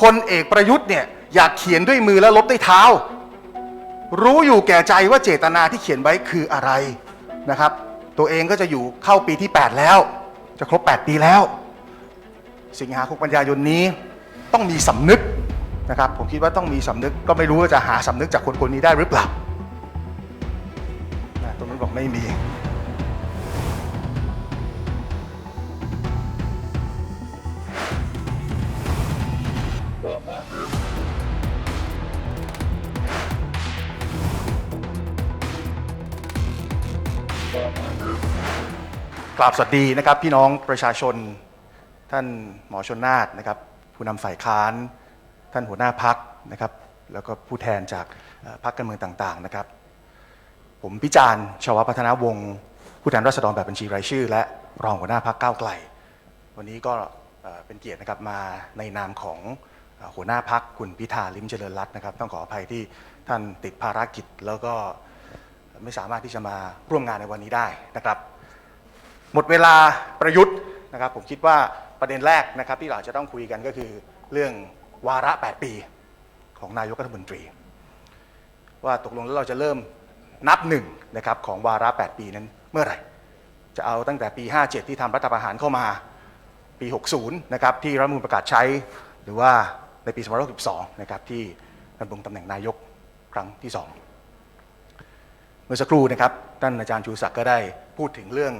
พลเอกประยุทธ์เนี่ยอยากเขียนด้วยมือแล้วลบด้วยเท้า รู้อยู่แก่ใจว่าเจตนาที่เขียนไว้คืออะไรนะครับ ตัวเองก็จะอยู่เข้าปีที่ 8 แล้ว จะครบ 8 ปีแล้ว สิงหาคมกันยายนนี้ต้องมีสำนึกนะครับ ผมคิดว่าต้องมีสำนึกก็ไม่รู้ว่าจะหาสำนึกจากคนคนนี้ได้หรือเปล่านะตรงนั้นบอกไม่มี กราบสวัสดีนะครับ พี่น้องประชาชน ท่านหมอชนนาฏนะครับ ผู้นำฝ่ายค้าน ท่านหัวหน้าพักนะครับ แล้วก็ผู้แทนจากพรรคการเมืองต่างๆนะครับ ผมพิจารณ์ชาวพัฒนาวงศ์ผู้แทนราษฎรแบบบัญชีรายชื่อ และรองหัวหน้าพักก้าวไกล วันนี้ก็เป็นเกียรตินะครับมาในนามของ หัวหน้าพักคุณพิธาลิมเจริญรัตน์นะครับ ต้องขออภัยที่ท่านติดภารกิจ แล้วก็ไม่สามารถที่จะมาร่วมงานในวันนี้ได้นะครับ หมดเวลาประยุทธ์นะครับ ผมคิดว่าประเด็นแรกนะครับที่เราจะต้องคุยกันก็คือเรื่องวาระ 8 ปีของนายกรัฐมนตรี ว่าตกลงแล้วเราจะเริ่มนับหนึ่งนะครับของวาระ 8 ปีนั้นเมื่อไหร่ จะเอาตั้งแต่ปี 57 ที่ทำรัฐประหารเข้ามาปี 60 นะครับที่รัฐมนูญประกาศใช้หรือว่า ในปี2562นะครับที่ดำรงตำแหน่งนายกครั้งที่สองเมื่อสักครู่นะครับท่านอาจารย์ชูศักดิ์ก็ได้พูดถึงเรื่อง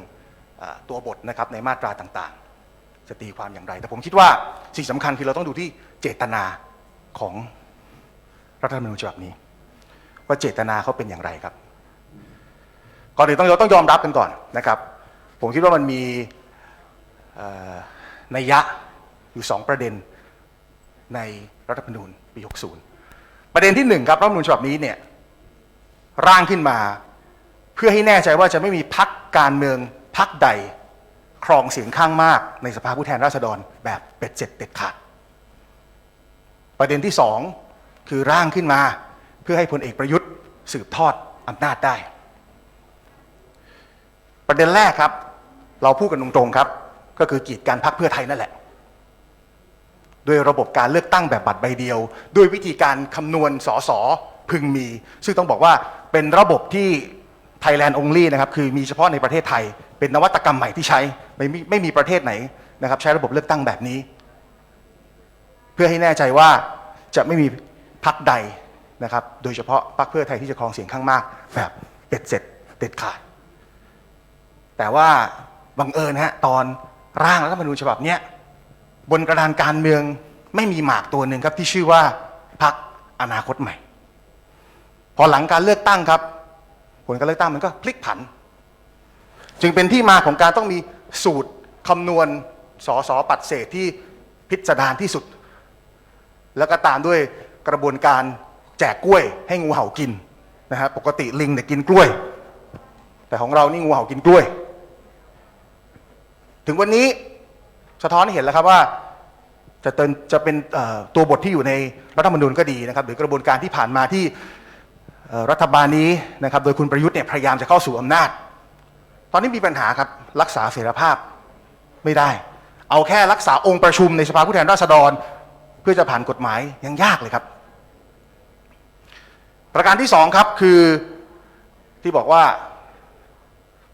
อตัวบทนะครับในมาตราต่างๆ จะตีความอย่างไร แต่ผมคิดว่าสิ่งสำคัญคือเราต้องดูที่เจตนาของรัฐธรรมนูญฉบับนี้ ว่าเจตนาเขาเป็นอย่างไรครับก่อนอื่นต้องเราต้องยอมรับกันก่อนนะครับ ผมคิดว่ามันมีนัยยะอยู่สองประเด็น ในรัฐธรรมนูญปี 60 ประเด็นที่หนึ่งครับรัฐธรรมนูญฉบับนี้เนี่ยร่างขึ้นมาเพื่อให้แน่ใจว่าจะไม่มีพักการเมืองพักใดครองเสียงข้างมากในสภาผู้แทนราษฎรแบบเป็ดเสร็จเด็ดขาดประเด็นที่สองคือร่างขึ้นมาเพื่อให้พลเอกประยุทธ์สืบทอดอำนาจได้ ประเด็นแรกครับ เราพูดกันตรงๆครับ ก็คือกีดการพักเพื่อไทยนั่นแหละ ด้วยระบบการเลือกตั้งแบบบัตรใบเดียว ด้วยวิธีการคำนวณสสพึงมี ซึ่งต้องบอกว่าเป็นระบบที่ Thailand only นะครับคือมีเฉพาะในประเทศไทย เป็นนวัตกรรมใหม่ที่ใช้ไม่มีไม่มีประเทศไหนนะครับใช้ระบบเลือกตั้งแบบนี้ เพื่อให้แน่ใจว่าจะไม่มีพักใดนะครับโดยเฉพาะพรรคเพื่อไทยที่จะครองเสียงข้างมากแบบเป็ดเสร็จเด็ดขาด แต่ว่าบังเอิญฮะตอนร่างรัฐธรรมนูญฉบับเนี้ย บนกระดานการเมืองไม่มีหมากตัวหนึ่งครับที่ชื่อว่าพักอนาคตใหม่ พอหลังการเลือกตั้งครับ ผลการเลือกตั้งมันก็พลิกผัน จึงเป็นที่มาของการต้องมีสูตรคำนวณสอสอปัดเศษที่พิสดารที่สุด แล้วก็ตามด้วยกระบวนการแจกกล้วยให้งูเห่ากินนะฮะปกติลิงเนี่ยกินกล้วย แต่ของเรานี่งูเห่ากินกล้วย ถึงวันนี้ สะท้อนให้เห็นแล้วครับว่าจะเป็นจะเป็นตัวบทที่อยู่ในรัฐธรรมนูญก็ดีนะครับหรือกระบวนการที่ผ่านมาที่รัฐบาลนี้นะครับโดยคุณประยุทธ์เนี่ยพยายามจะเข้าสู่อำนาจ ตอนนี้มีปัญหาครับรักษาเสรีภาพไม่ได้ เอาแค่รักษาองค์ประชุมในสภาผู้แทนราษฎร เพื่อจะผ่านกฎหมายยังยากเลยครับ ประการที่สองครับคือที่บอกว่า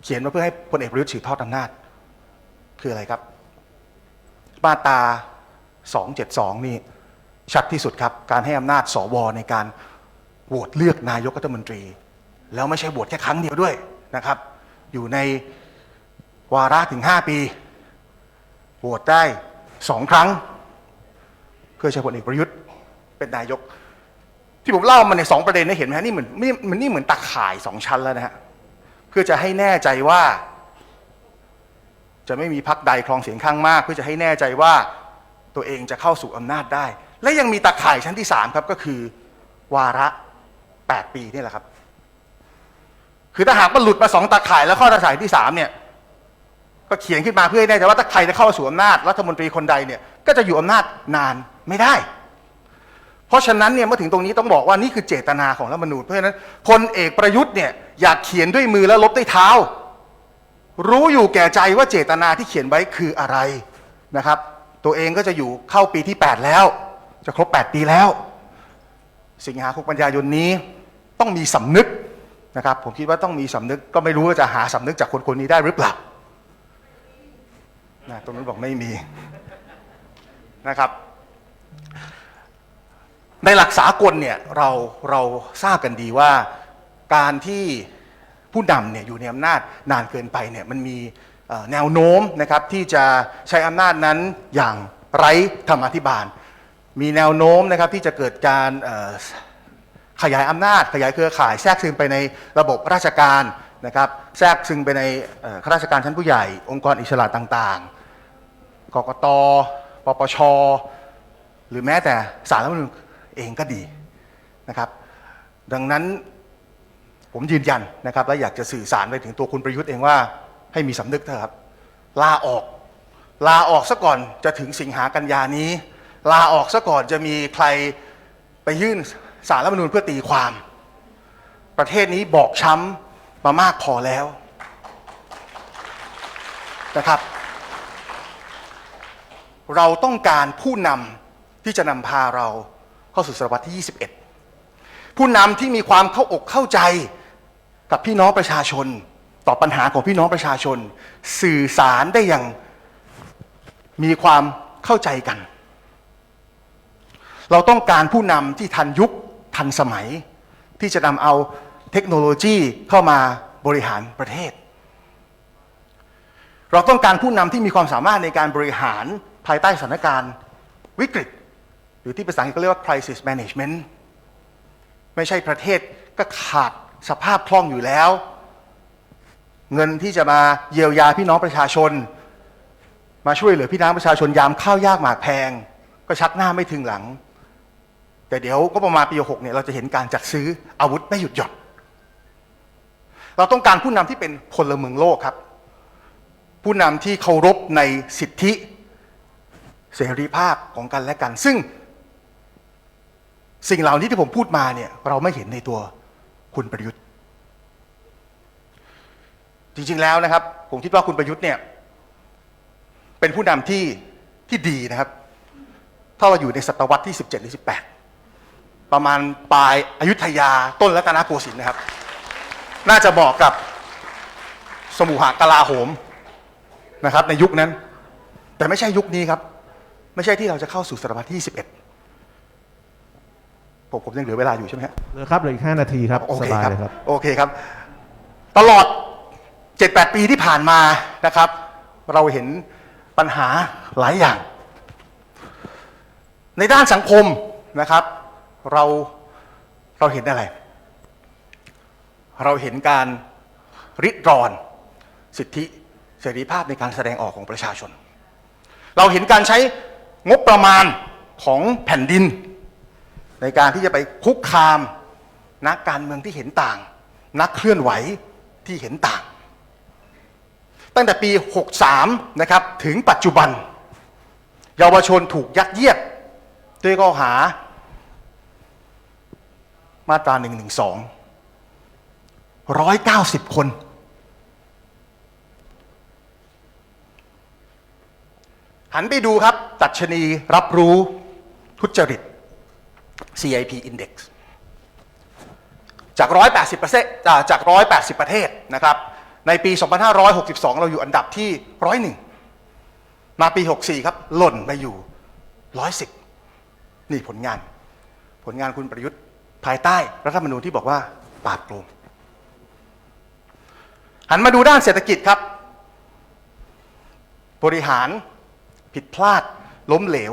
เขียนมาเพื่อให้พลเอกประยุทธ์สืบทอดอำนาจคืออะไรครับ มาตรา272 นี่ชัดที่สุดครับ การให้อำนาจสวในการโหวตเลือกนายกรัฐมนตรี แล้วไม่ใช่โหวตแค่ครั้งเดียวด้วยนะครับ อยู่ในวาระถึง 5 ปีโหวตได้สองครั้ง เพื่อใช้พลเอกประยุทธ์เป็นนายก ที่ผมเล่ามาในสองประเด็นนี้เห็นไหมนี่เหมือนนี่มันนี่เหมือนตาข่ายสองชั้นแล้วนะฮะเพื่อจะให้แน่ใจว่า จะไม่มีพักใดครองเสียงข้างมาก เพื่อจะให้แน่ใจว่าตัวเองจะเข้าสู่อำนาจได้ และยังมีตาข่ายชั้นที่สามครับก็คือ วาระ 8 ปีนี่แหละครับ คือถ้าหากมันหลุดมาสองตาข่ายแล้วข้อตาข่ายที่สามเนี่ยก็เขียนขึ้นมาเพื่อให้แน่ใจว่าถ้าใครจะเข้าสู่อำนาจรัฐมนตรีคนใดเนี่ยก็จะอยู่อำนาจนานไม่ได้ เพราะฉะนั้นเนี่ยเมื่อถึงตรงนี้ต้องบอกว่านี่คือเจตนาของรัฐมนูญเพราะฉะนั้นพลเอกประยุทธ์เนี่ยอยากเขียนด้วยมือแล้วลบด้วยเท้า รู้อยู่แก่ใจว่าเจตนาที่เขียนไว้คืออะไรนะครับ ตัวเองก็จะอยู่เข้าปีที่ 8 แล้ว จะครบ 8 ปีแล้ว สิงหาคมกันยายนนี้ต้องมีสำนึกนะครับผมคิดว่าต้องมีสำนึกก็ไม่รู้ว่าจะหาสำนึกจากคนคนนี้ได้หรือเปล่านะตรงนั้นบอกไม่มีนะครับ ในหลักสากลเนี่ยเราเราทราบกันดีว่าการที่ ผู้นำเนี่ยอยู่ในอำนาจนานเกินไปเนี่ยมันมีแนวโน้มนะครับที่จะใช้อำนาจนั้นอย่างไร้ธรรมธิบาล มีแนวโน้มนะครับที่จะเกิดการขยายอำนาจ ขยายเครือข่ายแทรกซึมไปในระบบราชการนะครับแทรกซึมไปในข้าราชการชั้นผู้ใหญ่ องค์กรอิสระต่างๆ กกต ปปช หรือแม้แต่สารรัฐมนูญเองก็ดีนะครับ ดังนั้น ผมยืนยันนะครับและอยากจะสื่อสารไปถึงตัวคุณประยุทธ์เองว่าให้มีสำนึกเถอะครับลาออก ลาออกซะก่อนจะถึงสิงหากันยานี้ ลาออกซะก่อนจะมีใครไปยื่นสารรัฐธรรมนูญเพื่อตีความ ประเทศนี้บอบช้ำมามากพอแล้วนะครับ เราต้องการผู้นำที่จะนำพาเราเข้าสู่ศตวรรษที่ 21 ผู้นำที่มีความเข้าอกเข้าใจ กับพี่น้องประชาชน ต่อปัญหาของพี่น้องประชาชน สื่อสารได้อย่างมีความเข้าใจกัน เราต้องการผู้นำที่ทันยุคทันสมัย ที่จะนำเอาเทคโนโลยีเข้ามาบริหารประเทศ เราต้องการผู้นำที่มีความสามารถในการบริหารภายใต้สถานการณ์วิกฤต หรือที่ภาษาอังกฤษก็เรียกว่า crisis management ไม่ใช่ประเทศก็ขาด สภาพคล่องอยู่แล้ว เงินที่จะมาเยียวยาพี่น้องประชาชน มาช่วยเหลือพี่น้องประชาชนยามข้าวยากหมากแพง ก็ชักหน้าไม่ถึงหลัง แต่เดี๋ยวก็ประมาณปี6เนี่ยเราจะเห็นการจัดซื้ออาวุธไม่หยุดหย่อนเราต้องการผู้นำที่เป็นพลเมืองโลกครับ ผู้นำที่เคารพในสิทธิเสรีภาพของกันและกัน ซึ่งสิ่งเหล่านี้ที่ผมพูดมาเนี่ยเราไม่เห็นในตัว คุณประยุทธ์ จริงๆแล้วนะครับ ผมคิดว่าคุณประยุทธ์เนี่ย เป็นผู้นำที่ที่ดีนะครับ ถ้าเราอยู่ในศตวรรษที่ 17 หรือ 18 ประมาณปลายอายุทยาต้นรัตนโกสินทร์นะครับ น่าจะบอกกับสมุหกลาโหมนะครับ ในยุคนั้น แต่ไม่ใช่ยุคนี้ครับ ไม่ใช่ที่เราจะเข้าสู่ศตวรรษที่ 21 ผมผมยังเหลือเวลาอยู่ใช่ไหมฮะเหลือครับเหลืออีกห้านาทีครับโอสเคบายครับเลยครับ โอเคครับ ตลอด 7-8 ปีที่ผ่านมานะครับ เราเห็นปัญหาหลายอย่าง ในด้านสังคมนะครับ เราเราเห็นอะไร เราเห็นการริดรอน สิทธิเสรีภาพในการแสดงออกของประชาชน เราเห็นการใช้งบประมาณของแผ่นดิน ในการที่จะไปคุกคามนักการเมืองที่เห็นต่าง นักเคลื่อนไหวที่เห็นต่าง ตั้งแต่ปี 63 นะครับถึงปัจจุบัน เยาวชนถูกยัดเยียดด้วยข้อหามาตรา 112 190 คน หันไปดูครับ ตัดชนีรับรู้ทุจริต CIP Index จาก 180ประเทศจาก 180 ประเทศนะครับ ในปี 2562 เราอยู่อันดับที่ 101 มาปี 64 ครับ หล่นไปอยู่ 110 นี่ผลงาน ผลงานคุณประยุทธ์ภายใต้รัฐธรรมนูญที่บอกว่าปราบโกงหันมาดูด้านเศรษฐกิจครับ บริหารผิดพลาดล้มเหลว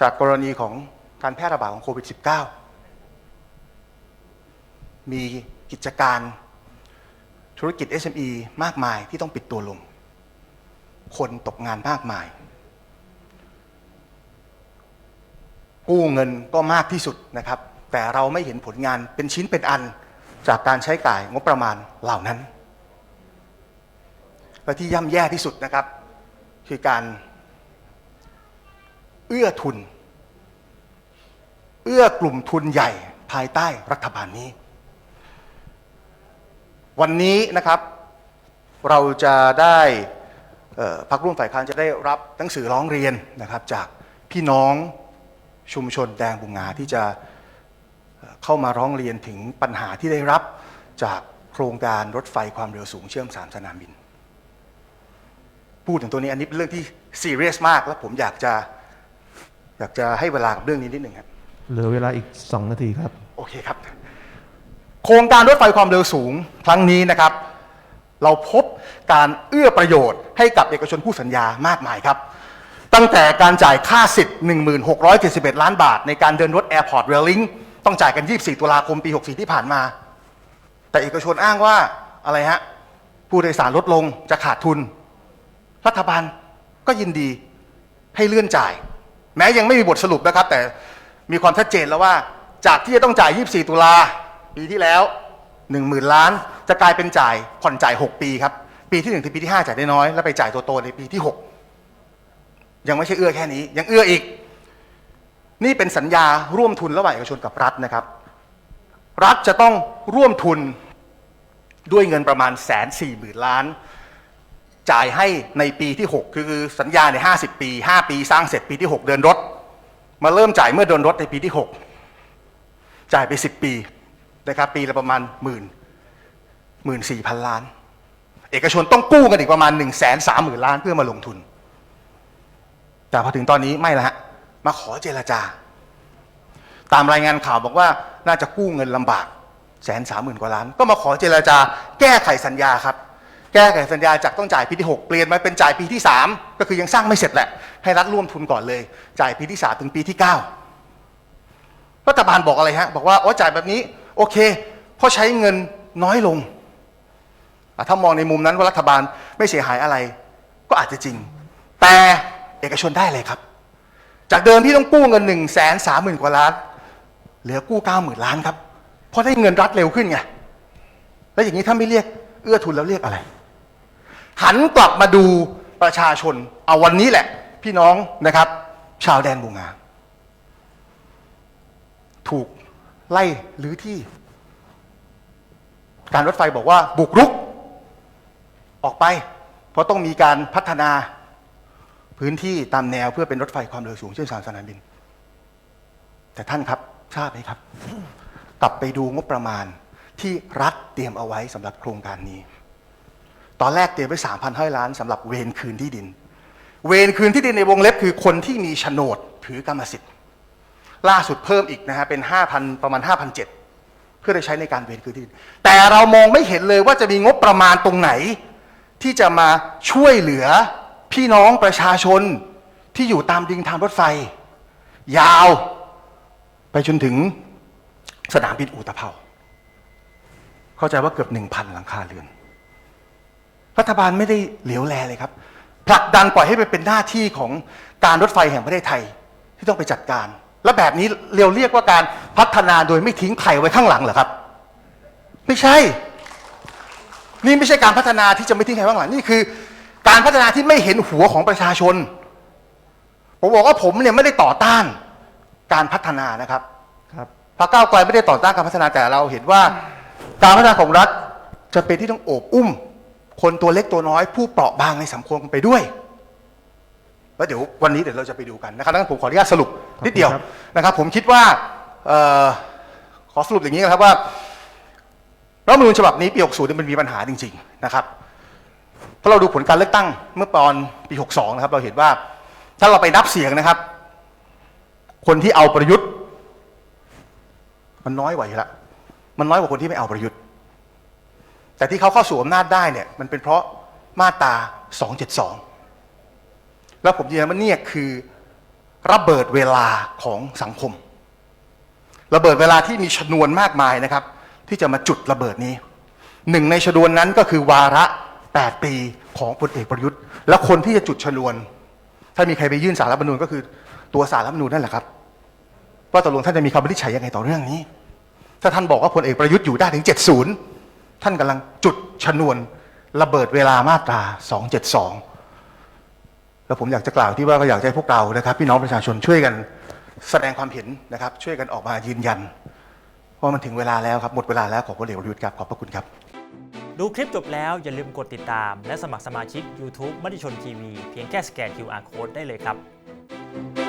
จากกรณีของ การแพร่ระบาดของโควิด -19 มีกิจการธุรกิจ SME มากมายที่ต้องปิดตัวลง คนตกงานมากมาย กู้เงินก็มากที่สุดนะครับ แต่เราไม่เห็นผลงานเป็นชิ้นเป็นอันจากการใช้จ่ายงบประมาณเหล่านั้น และที่ย่ำแย่ที่สุดนะครับ คือการเอื้อทุน เอื้อกลุ่มทุนใหญ่ภายใต้รัฐบาลนี้ วันนี้นะครับเราจะได้พักร่วมฝ่ายค้านจะได้รับหนังสือร้องเรียนนะครับ จากพี่น้องชุมชนแดงบุงงาที่จะเอ่อเข้ามาร้องเรียนถึงปัญหาที่ได้รับจากโครงการรถไฟความเร็วสูงเชื่อมสามสนามบิน พูดถึงตัวนี้อันนี้เป็นเรื่องที่ซีเรียสมาก และผมอยากจะอยากจะให้เวลากับเรื่องนี้นิดหนึ่งครับ เหลือเวลาอีก 2 นาทีครับ โอเคครับ โครงการรถไฟความเร็วสูงครั้งนี้นะครับ เราพบการเอื้อประโยชน์ให้กับเอกชนผู้สัญญามากมายครับ ตั้งแต่การจ่ายค่าสิทธิ์ 1671 ล้านบาท ในการเดินรถ Airport Rail Link ต้องจ่ายกัน 24 ตุลาคมปี 64 ที่ผ่านมา แต่เอกชนอ้างว่าอะไรฮะผู้โดยสารลดลงจะขาดทุน รัฐบาลก็ยินดีให้เลื่อนจ่าย แม้ยังไม่มีบทสรุปนะครับ แต่ มีความชัดเจนแล้วว่า จากที่จะต้องจ่าย 24 ตุลาปีที่แล้ว 10,000 ล้าน จะกลายเป็นจ่ายผ่อนจ่าย 6 ปีครับ ปีที่1ถึงปีที่ 5 จ่ายได้น้อย แล้วไปจ่ายตัวโตในปีที่ 6 ยังไม่ใช่เอื้อแค่นี้ ยังเอื้ออีก นี่เป็นสัญญาร่วมทุนระหว่างเอกชนกับรัฐนะครับ รัฐจะต้องร่วมทุนด้วยเงินประมาณแสนสี่หมื่นล้าน จ่ายให้ในปีที่ 6 คือสัญญาใน 50 ปี 5 ปีสร้างเสร็จปีที่ 6 เดินรถ มาเริ่มจ่ายเมื่อเดินรถในปีที่ 6 จ่ายไป 10 ปีนะครับปีละประมาณหมื่นหมื่นสี่พันล้าน เอกชนต้องกู้กันอีกประมาณ1นึ่งแสนสามหมื่นล้านเพื่อมาลงทุน แต่พอถึงตอนนี้ไม่ละฮะมาขอเจรจา ตามรายงานข่าวบอกว่าน่าจะกู้เงินลำบากแสนสามหมื่นกว่าล้าน ก็มาขอเจรจา แก้ไขสัญญาครับ แก้ไขสัญญาจากต้องจ่ายปีที่ 6 เปลี่ยนมาเป็นจ่ายปีที่ 3 ก็คือยังสร้างไม่เสร็จแหละให้รัฐร่วมทุนก่อนเลย จ่ายปีที่3ถึงปีที่9รัฐบาลบอกอะไรฮะ บอกว่าอ๋อจ่ายแบบนี้ โอเคเพราะใช้เงินน้อยลง ถ้ามองในมุมนั้นว่ารัฐบาลไม่เสียหายอะไร ก็อาจจะจริง แต่เอกชนได้เลยครับ จากเดิมที่ต้องกู้เงิน1นึ่งแสนสามหมื่นกว่าล้าน เหลือกู้เก้าหมื่นล้านครับ เพราะได้เงินรัฐเร็วขึ้นไง แล้วอย่างนี้ถ้าไม่เรียกเอื้อทุนแล้วเรียกอะไร หันกลับมาดูประชาชน เอาวันนี้แหละ พี่น้องนะครับ ชาวแดนบูงา ถูกไล่หรือที่ การรถไฟบอกว่าบุกรุก ออกไป เพราะต้องมีการพัฒนาพื้นที่ตามแนวเพื่อเป็นรถไฟความเร็วสูงเชื่อมสามสนามบิน แต่ท่านครับทราบไหมครับ กลับไปดูงบประมาณที่รัฐเตรียมเอาไว้สำหรับโครงการนี้ ตอนแรกเตรียมไว้สามพันห้าล้านสำหรับเวรคืนที่ดิน เวรคืนที่ดินในวงเล็บคือคนที่มีโฉนดถือกรรมสิทธิ์ ล่าสุดเพิ่มอีกนะฮะเป็นห้าพันประมาณห้าพันเจ็ดเพื่อได้ใช้ในการเวรคืนที่ดิน แต่เรามองไม่เห็นเลยว่าจะมีงบประมาณตรงไหน ที่จะมาช่วยเหลือพี่น้องประชาชนที่อยู่ตามดิงทางรถไฟ ยาว ไปจนถึงสนามบินอุตภเปาเข้าใจว่าเกือบหนึ่งพันหลังคาเรือน รัฐบาลไม่ได้เหลียวแลเลยครับ ผลักดันปล่อยให้ไปเป็นหน้าที่ของการรถไฟแห่งประเทศไทยที่ต้องไปจัดการ และแบบนี้เรียวเรียกว่าการพัฒนาโดยไม่ทิ้งใครไว้ข้างหลังเหรอครับ ไม่ใช่ นี่ไม่ใช่การพัฒนาที่จะไม่ทิ้งใครไว้ข้างหลังนี่คือ การพัฒนาที่ไม่เห็นหัวของประชาชน ผมบอกว่าผมเนี่ยไม่ได้ต่อต้านการพัฒนานะครับครับพรรคก้าวไกลไม่ได้ต่อต้านการพัฒนาแต่เราเห็นว่า การพัฒนาของรัฐจะเป็นที่ต้องโอบอุ้ม คนตัวเล็กตัวน้อย ผู้เปราะบางในสังคมไปด้วยแล้วเดี๋ยววันนี้เดี๋ยวเราจะไปดูกันนะครับดังนั้นผมขออนุญาตสรุปนิดเดียวขอบคุณครับนะครับ ผมคิดว่าเอ่อขอสรุปอย่างนี้นะครับว่ารัฐธรรมนูญฉบับนี้ปี 60เนี่ยมันมีปัญหาจริง ๆ นะครับเพราะเราดูผลการเลือกตั้งเมื่อตอนปี 62 นะครับ เราเห็นว่าถ้าเราไปนับเสียงนะครับ คนที่เอาประยุทธ์ มันน้อยกว่าอยู่แล้วมันน้อยกว่าคนที่ไม่เอาประยุทธ์ แต่ที่เขาเข้าสู่อำนาจได้เนี่ยมันเป็นเพราะมาตรา 272 แล้วผมยืนยันว่านี่คือระเบิดเวลาของสังคม ระเบิดเวลาที่มีชนวนมากมายนะครับ ที่จะมาจุดระเบิดนี้หนึ่งในชนวนนั้นก็คือวาระ 8 ปีของพลเอกประยุทธ์ และคนที่จะจุดชนวน ถ้ามีใครไปยื่นสารรัฐธรรมนูญก็คือตัวสารรัฐธรรมนูญนั่นแหละครับว่าตกลงท่านจะมีคำวินิจฉัยยังไงต่อเรื่องนี้ ถ้าท่านบอกว่าพลเอกประยุทธ์อยู่ได้ถึง 70 ท่านกำลังจุดชนวนระเบิดเวลามาตรา 272 แล้วผมอยากจะกล่าวที่ว่าก็อยากให้พวกเรานะครับ พี่น้องประชาชนช่วยกันแสดงความเห็นนะครับ ช่วยกันออกมายืนยันว่ามันถึงเวลาแล้วครับ หมดเวลาแล้วของพลเอกประยุทธ์ครับขอบพระคุณครับ ดูคลิปจบแล้วอย่าลืมกดติดตาม และสมัครสมาชิก YouTube มติชนทีวีเพียงแค่สแกน QR Code ได้เลยครับ